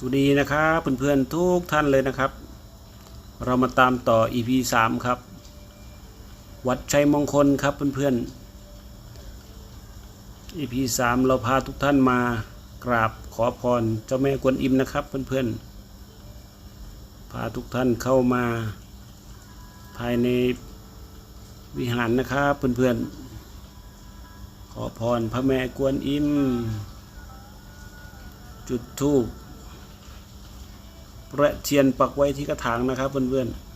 สวัสดีนะครับเพื่อนๆทุกท่านเลยนะครับ เรามาตามต่อ EP 3 ครับ วัดชัยมงคลครับเพื่อนๆ EP 3 เราพาทุกท่านมากราบขอพรเจ้าแม่กวนอิมนะครับเพื่อนๆพาทุกท่านเข้ามาภายในวิหารนะครับเพื่อนๆขอพรพระแม่กวนอิมจุดธูป ประเทียนปักไว้ที่กระถางนะครับเพื่อนๆ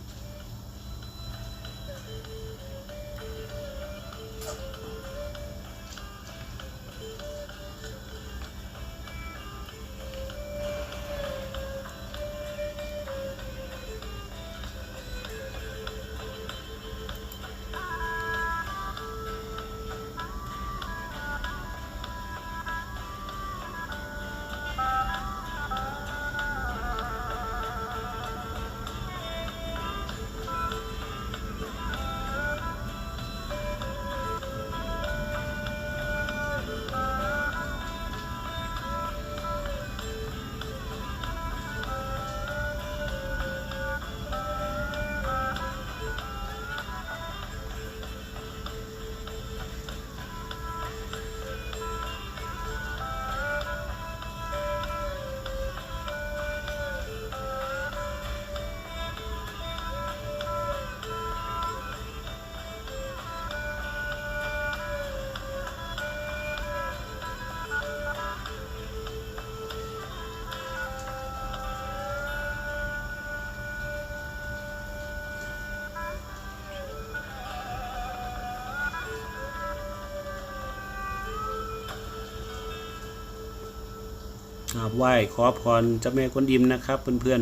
กราบไหว้ขอพรเจ้าแม่กวนอิมนะครับ เพื่อน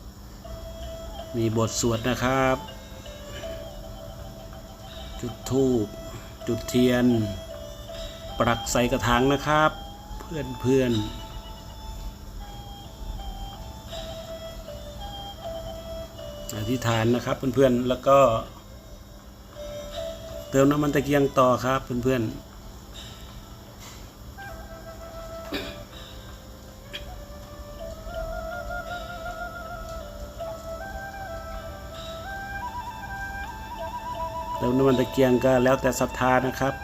ๆ มีบทสวดนะครับ จุดธูปจุดเทียน ปรักใส่กระถางนะครับ เพื่อนเพื่อนๆอธิษฐานนะครับเพื่อนๆ แล้วก็ เติมน้ำมันตะเกียงต่อครับเพื่อนๆ เติมน้ำมันตะเกียงก็แล้วแต่ศรัทธานะครับ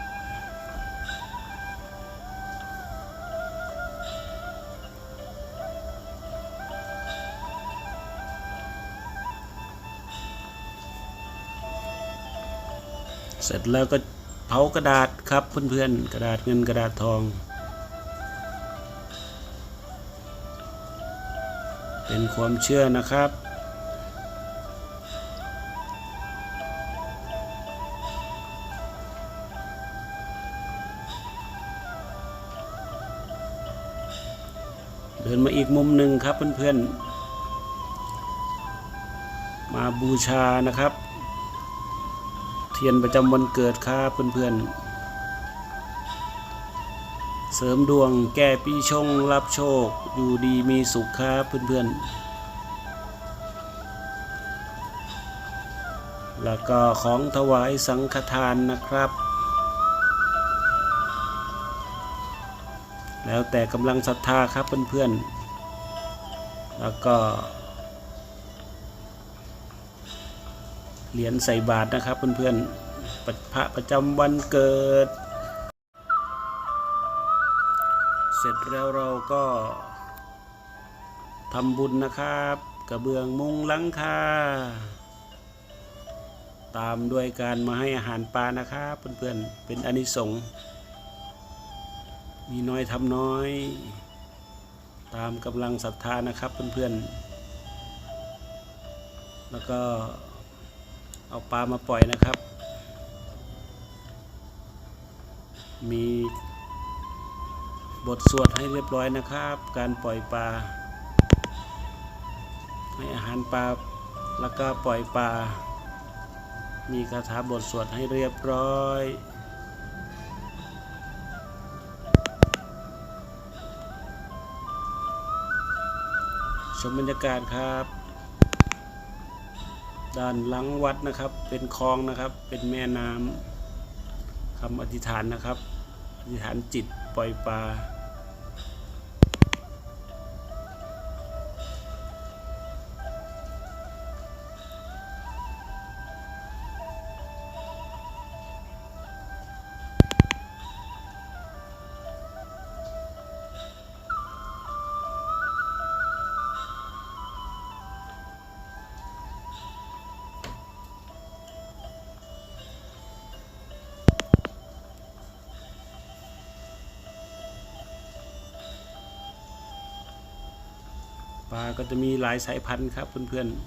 เสร็จแล้วก็เผากระดาษครับเพื่อนๆกระดาษเงินกระดาษทอง เป็นความเชื่อนะครับ เดินมาอีกมุมหนึ่งครับเพื่อนๆ มาบูชานะครับ เทียนประจำวันเกิดครับเพื่อนๆ เสริมดวงแก้ปีชงรับโชค อยู่ดีมีสุขครับเพื่อนๆ แล้วก็ของถวายสังฆทานนะครับ แล้วแต่กำลังศรัทธาครับเพื่อนๆ แล้วก็ เหรียญใส่บาทนะครับเพื่อนๆปพระประจำวันเกิด เสร็จแล้วเราก็ทำบุญนะครับ กระเบื้องมุงหลังคาตามด้วยการมาให้อาหารปลานะครับเพื่อนๆเป็นอานิสงส์ มีน้อยทำน้อย ตามกำลังศรัทธานะครับเพื่อนๆ แล้วก็เอาปลามาปล่อยนะครับ มีบทสวดให้เรียบร้อยนะครับ การปล่อยปลาให้อาหารปลาแล้วก็ปล่อยปลามีคาถาบทสวดให้เรียบร้อย มบรรยากาศครับ ด้านหลังวัดนะครับ เป็นคลองนะครับ เป็นแม่น้ำคำอธิษฐานนะครับ อธิษฐานจิตปล่อยปลา ลาก็จะมีหลายสายพันธุ์ครับเพื่อนๆ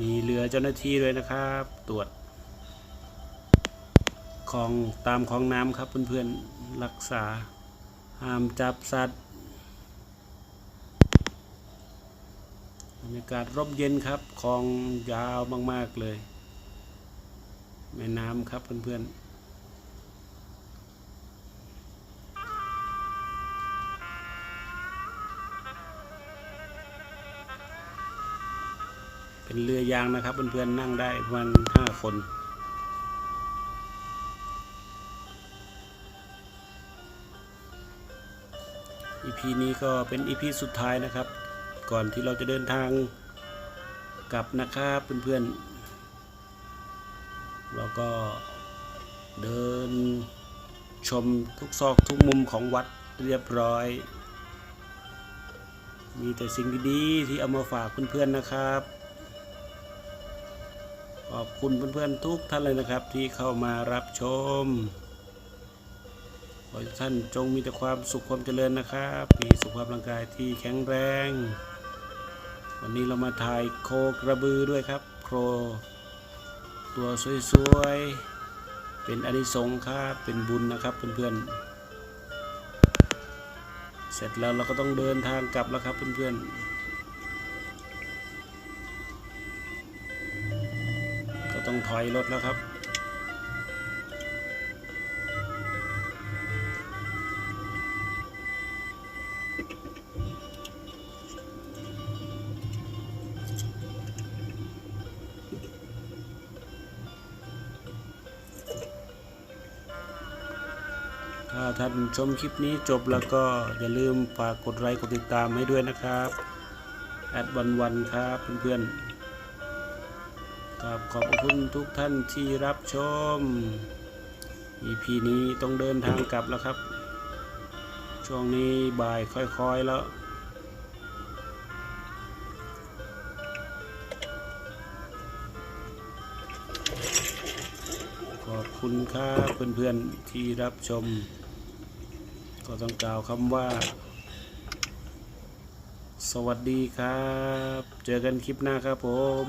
มีเรือเจ้าหน้าที่ด้วยนะครับ ตรวจคลองตามคลองน้ำครับเพื่อนๆรักษาห้ามจับสัตว์ รยากาศร่มเย็นครับคลองยาวมาก ๆ เลย แม่น้ำครับเพื่อนๆเป็นเรือยางนะครับเพื่อนๆนั่งได้ประมาณห้าคนอีพีนี้ก็เป็นอีพีสุดท้ายนะครับ ก่อนที่เราจะเดินทางกลับนะครับเพื่อนๆเราก็เดินชมทุกซอกทุกมุมของวัดเรียบร้อย มีแต่สิ่งดีๆที่เอามาฝากเพื่อนๆนะครับขอบคุณเพื่อนๆทุกท่านเลยนะครับที่เข้ามารับชมขอให้ท่านจงมีแต่ความสุขความเจริญนะครับ มีสุขภาพร่างกายที่แข็งแรง วันนี้เรามาถ่ายโคกระบือด้วยครับ โคร ตัวสวยๆ เป็นอานิสงส์ครับ เป็นบุญนะครับเพื่อนๆ เสร็จแล้วเราก็ต้องเดินทางกลับแล้วครับเพื่อนๆ ก็ต้องถอยรถแล้วครับ ท่านชมคลิปนี้จบแล้วก็อย่าลืมฝากกดไลค์กดติดตามให้ด้วยนะครับแอดวันวันครับเพื่อนๆครับขอบคุณทุกท่านที่รับชม EP นี้ต้องเดินทางกลับแล้วครับ ช่วงนี้บ่ายค่อยๆแล้วขอบคุณครับเพื่อนๆที่รับชม ก็ต้องกล่าวคำว่า สวัสดีครับ เจอกันคลิปหน้าครับผม